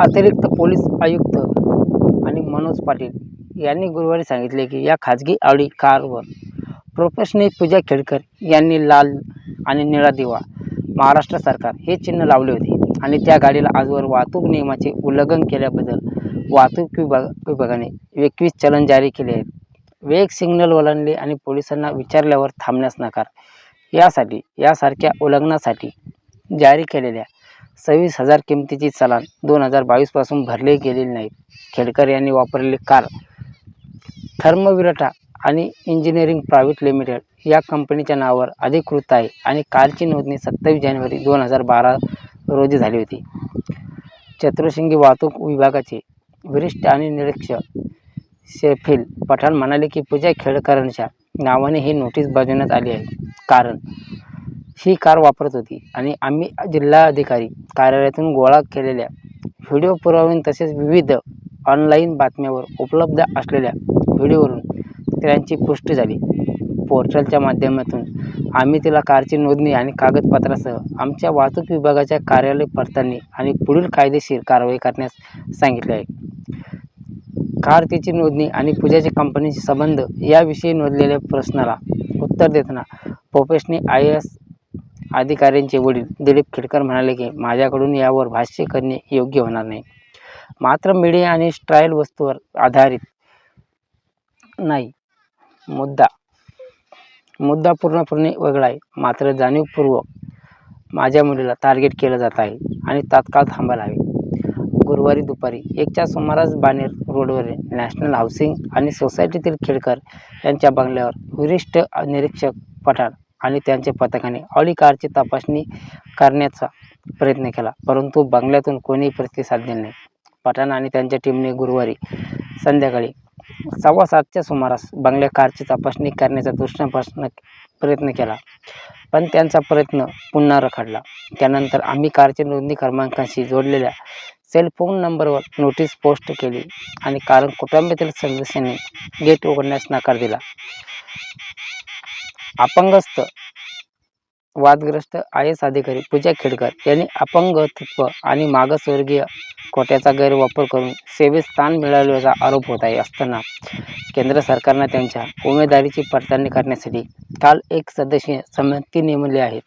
अतिरिक्त पोलीस आयुक्त आणि मनोज पाटील यांनी गुरुवारी सांगितले की या खाजगी आवडी कारवर प्रोफेशनल पूजा खेडकर यांनी लाल आणि निळा दिवा महाराष्ट्र सरकार हे चिन्ह लावले होते आणि त्या गाडीला आजवर वाहतूक नियमाचे उल्लंघन केल्याबद्दल वाहतूक विभाग विभागाने एकवीस चलन जारी केले आहेत. वेग सिग्नल ओलांडले आणि पोलिसांना विचारल्यावर थांबण्यास नकार. यासाठी यासारख्या उल्लंघनासाठी जारी केलेल्या सव्वीस हजार किमतीची चलान दोन हजार बावीसपासून भरले गेलेले नाहीत. खेडकर यांनी वापरलेली कार थर्मविरटा आणि इंजिनिअरिंग प्रायव्हेट लिमिटेड या कंपनीच्या नावावर अधिकृत आहे आणि कारची नोंदणी सत्तावीस जानेवारी दोन हजार बारा रोजी झाली होती. चतुर्शिंगी वाहतूक विभागाचे वरिष्ठ आणि निरीक्षक शेफिल पठाण म्हणाले की पूजा खेडकरांच्या नावाने ही नोटीस बजावण्यात आली आहे. कारण ही कार वापरत होती. आणि आम्ही जिल्हाधिकारी कार्यालयातून गोळा केलेल्या व्हिडिओ पुरावे तसेच विविध ऑनलाईन बातम्यावर उपलब्ध असलेल्या व्हिडिओवरून त्यांची पुष्टी झाली. पोर्टलच्या माध्यमातून आम्ही तिला कारची नोंदणी आणि कागदपत्रासह आमच्या वाहतूक विभागाच्या कार्यालय पडताळणी आणि पुढील कायदेशीर कारवाई करण्यास सांगितले आहे. कार तिची नोंदणी आणि पूजाच्या कंपनीशी संबंध याविषयी नोंदलेल्या प्रश्नाला उत्तर देताना पोपेशने आय एस अधिकाऱ्यांचे वडील दिलीप खेडकर म्हणाले की माझ्याकडून यावर भाष्य करणे योग्य होणार नाही. मात्र मीडिया आणि ट्रायल वस्तूवर आधारित नाही. मुद्दा मुद्दा पूर्णपणे वेगळा आहे. मात्र जाणीवपूर्वक माझ्या मुलीला टार्गेट केलं जात आहे आणि तात्काळ थांबायला हवे. गुरुवारी दुपारी एकच्या सुमारास बानेर रोडवरील नॅशनल हाऊसिंग आणि सोसायटीतील खेडकर यांच्या बंगल्यावर वरिष्ठ निरीक्षक पठाण आणि त्यांच्या पथकाने ऑली कारची तपासणी करण्याचा प्रयत्न केला. परंतु बंगल्यातून कोणीही प्रतिसाद दिला नाही. पठाण आणि त्यांच्या टीमने गुरुवारी संध्याकाळी सव्वा सातच्या सुमारास बंगल्या कारची तपासणी करण्याचा दुष्टप्रश्न प्रयत्न केला. पण त्यांचा प्रयत्न पुन्हा रखडला. त्यानंतर आम्ही कारच्या नोंदणी क्रमांकाशी जोडलेल्या सेल फोन नंबरवर नोटीस पोस्ट केली आणि कारण कुटुंबातील सदस्यांनी गेट उघडण्यास नकार दिला. अपंगस्त वादग्रस्त आय एस अधिकारी पूजा खेडकर यांनी अपंगत्व आणि मागासवर्गीय कोट्याचा गैरवापर करून सेवेत स्थान मिळवल्याचा आरोप होत आहे असताना केंद्र सरकारनं त्यांच्या उमेदवारीची पडताळणी करण्यासाठी काल एक सदस्यीय समिती नेमली आहे.